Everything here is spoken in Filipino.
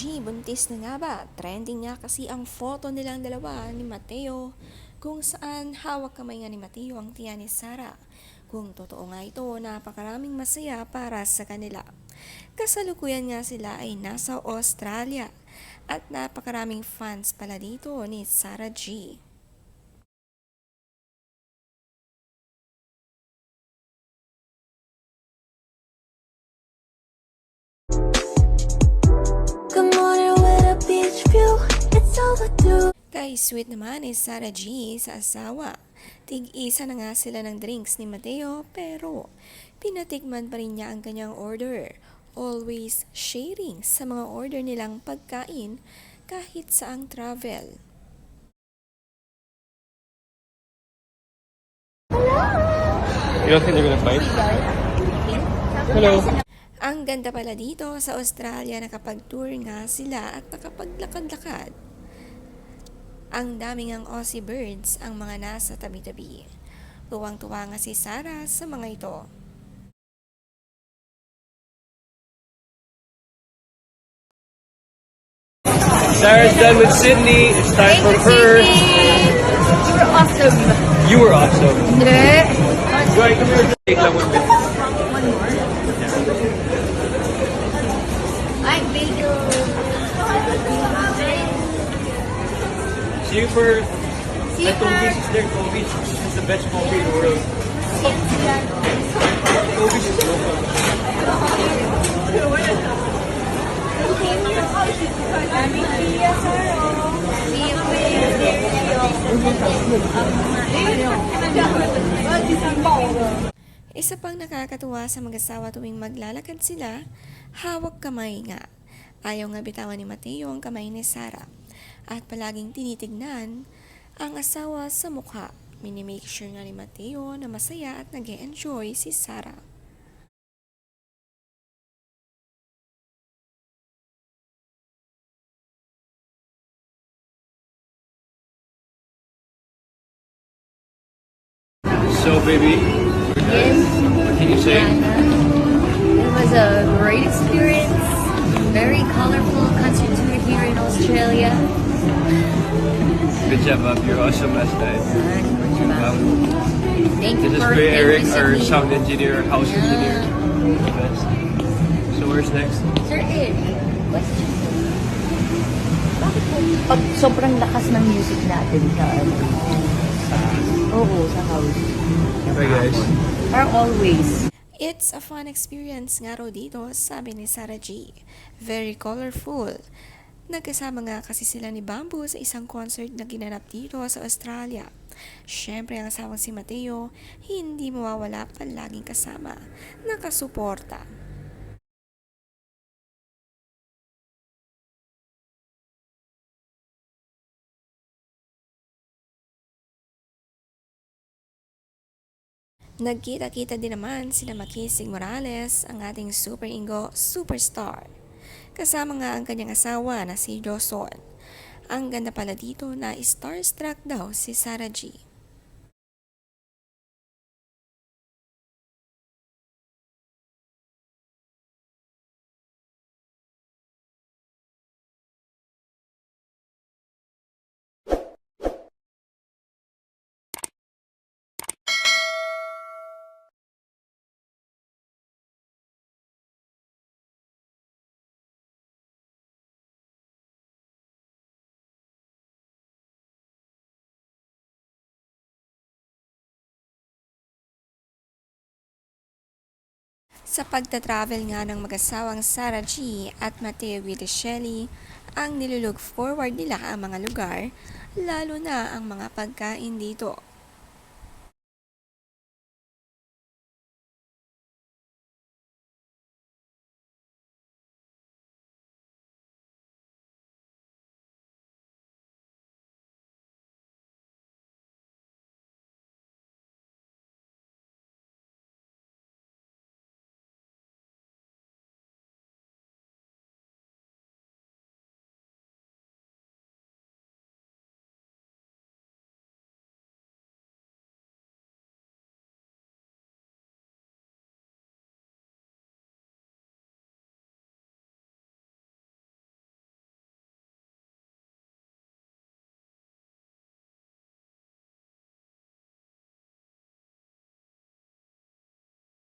Buntis na nga ba? Trending nga kasi ang photo nilang dalawa ni Mateo kung saan hawak kamay nga ni Mateo ang tiyan ni Sara. Kung totoo nga ito, napakaraming masaya para sa kanila. Kasalukuyan nga sila ay nasa Australia at napakaraming fans pala dito ni Sarah G. It's overdue. Kay sweet naman ni Sarah G sa asawa. Tig-isa na nga sila ng drinks ni Mateo pero pinatikman pa rin niya ang kanyang order. Always sharing sa mga order nilang pagkain kahit saang travel. You don't think they're gonna fight? Hello. Ang ganda pala dito sa Australia nakapag-tour nga sila at nakapaglakad-lakad. Ang daming ang Aussie birds ang mga nasa tabi-tabi. Tuwang-tuwa nga si Sarah sa mga ito. Sarah's done with Sydney. It's time for her. You were awesome. You were awesome. Hindi. Joy, come here. See you Kobe. for- Is there Kobe? It's the best coffee in the world. Kobe's is local. Isa pang nakakatuwa sa mag-asawa tuwing maglalakad sila, hawak kamay nga. Ayaw nga bitawan ni Mateo ang kamay ni Sarah. At palaging tinitignan ang asawa sa mukha. Minimake sure nga ni Mateo na masaya at nag enjoy si Sarah. So, baby, Yes. what can you say? It was a great experience. Very colorful concert tour here in Australia. Good job, Bob. You're awesome last night. Um, Thank you this is Ray Eric, our sound engineer, house Yeah. engineer. The best. So, where's next? Sir Ed, question. Bakit pag sobrang lakas ng music natin sa ano? Sa, oo, sa house. Bye, guys. Or always. It's a fun experience nga raw dito, sabi ni Sarah G. Very colorful. Nagkasama nga kasi sila ni Bamboo sa isang concert na ginanap dito sa Australia. Siyempre ang asawang si Mateo, hindi mawawala palaging kasama. Nakasuporta. Nagkita-kita din naman sila Makisig Morales, ang ating super ingo superstar. Kasama nga ang kanyang asawa na si Joson. Ang ganda pala dito na starstruck daw si Sarah G. Sa pagta-travel nga ng mag-asawang Sarah G at Mateo Viticelli, ang nilulog forward nila ang mga lugar, lalo na ang mga pagkain dito.